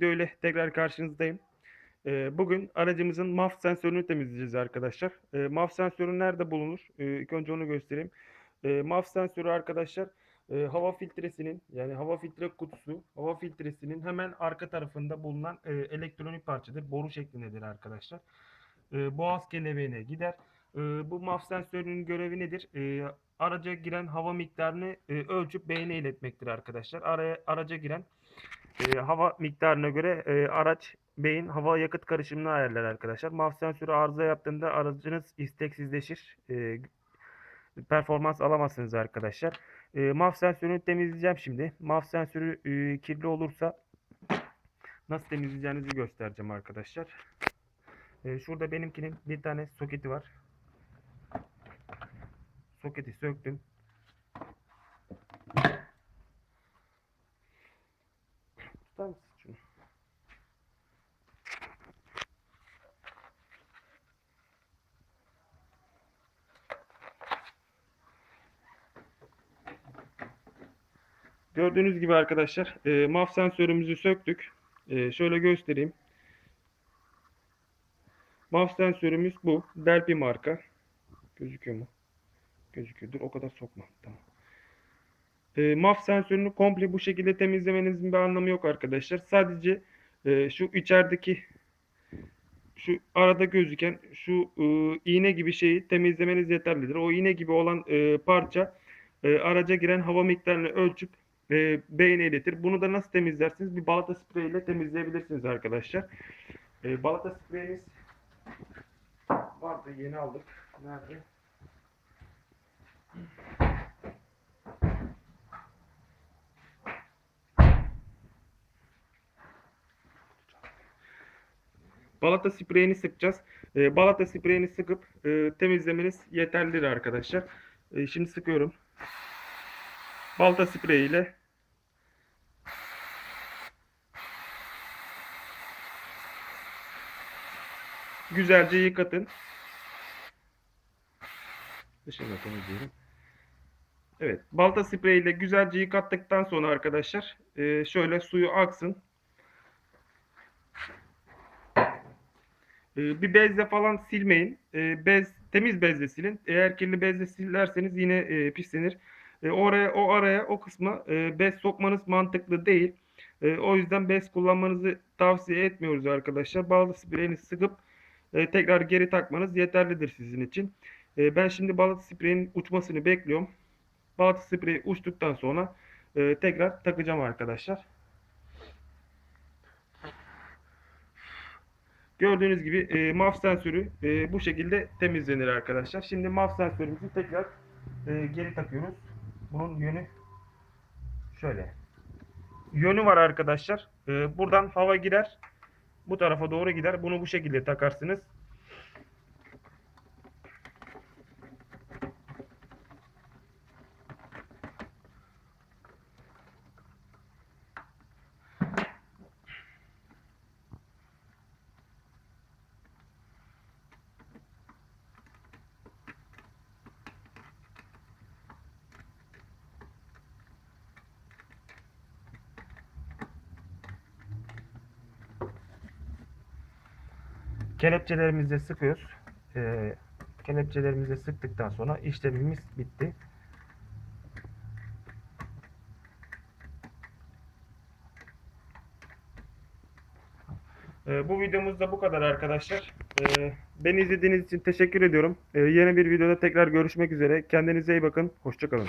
video ile tekrar karşınızdayım. Ee, bugün aracımızın MAF sensörünü temizleyeceğiz arkadaşlar. Ee, MAF sensörü nerede bulunur? Ee, ilk önce onu göstereyim. Ee, MAF sensörü arkadaşlar e, hava filtresinin yani hava filtre kutusu, hava filtresinin hemen arka tarafında bulunan e, elektronik parçadır. Boru şeklindedir arkadaşlar. Ee, boğaz kelebeğine gider. Ee, bu MAF sensörünün görevi nedir? Ee, araca giren hava miktarını e, ölçüp beyne iletmektir arkadaşlar. Araya, araca giren e, hava miktarına göre e, araç beyin hava yakıt karışımını ayarlar arkadaşlar. MAF sensörü arıza yaptığında aracınız isteksizleşir. E, performans alamazsınız arkadaşlar. E, MAF sensörünü temizleyeceğim şimdi. MAF sensörü e, kirli olursa nasıl temizleyeceğinizi göstereceğim arkadaşlar. E, şurada benimkinin bir tane soketi var. Soketi söktüm. Gördüğünüz gibi arkadaşlar e, MAF sensörümüzü söktük. E, şöyle göstereyim. MAF sensörümüz bu. Delphi marka. Gözüküyor mu? Gözüküyor. Dur o kadar sokma. Tamam. E, MAF sensörünü komple bu şekilde temizlemenizin bir anlamı yok arkadaşlar. Sadece e, şu içerideki şu arada gözüken şu e, iğne gibi şeyi temizlemeniz yeterlidir. O iğne gibi olan e, parça e, araca giren hava miktarını ölçüp e, beyne iletir. Bunu da nasıl temizlersiniz? Bir balata spreyi ile temizleyebilirsiniz arkadaşlar. E, balata spreyimiz vardı yeni aldık. Nerede? Balata spreyini sıkacağız. E, balata spreyini sıkıp e, temizlemeniz yeterlidir arkadaşlar. E, şimdi sıkıyorum. Balata spreyi ile güzelce yıkatın. Dışarıda temizleyelim. Evet, balta spreyi ile güzelce yıkattıktan sonra arkadaşlar e, şöyle suyu aksın. E, bir bezle falan silmeyin. E, bez temiz bezle silin. Eğer kirli bezle silerseniz yine e, pislenir. E, oraya o araya o kısma e, bez sokmanız mantıklı değil. E, o yüzden bez kullanmanızı tavsiye etmiyoruz arkadaşlar. Balta spreyini sıkıp e, tekrar geri takmanız yeterlidir sizin için. E, ben şimdi balata spreyinin uçmasını bekliyorum. Balata spreyi uçtuktan sonra e, tekrar takacağım arkadaşlar. Gördüğünüz gibi e, MAF sensörü e, bu şekilde temizlenir arkadaşlar. Şimdi MAF sensörümüzü tekrar e, geri takıyoruz. Bunun yönü şöyle. Yönü var arkadaşlar. E, buradan hava girer. Bu tarafa doğru gider. Bunu bu şekilde takarsınız. Kelepçelerimizi de sıkıyoruz. Ee, kelepçelerimizi de sıktıktan sonra işlemimiz bitti. Ee, bu videomuz da bu kadar arkadaşlar. Ee, beni izlediğiniz için teşekkür ediyorum. Ee, yeni bir videoda tekrar görüşmek üzere. Kendinize iyi bakın. Hoşçakalın.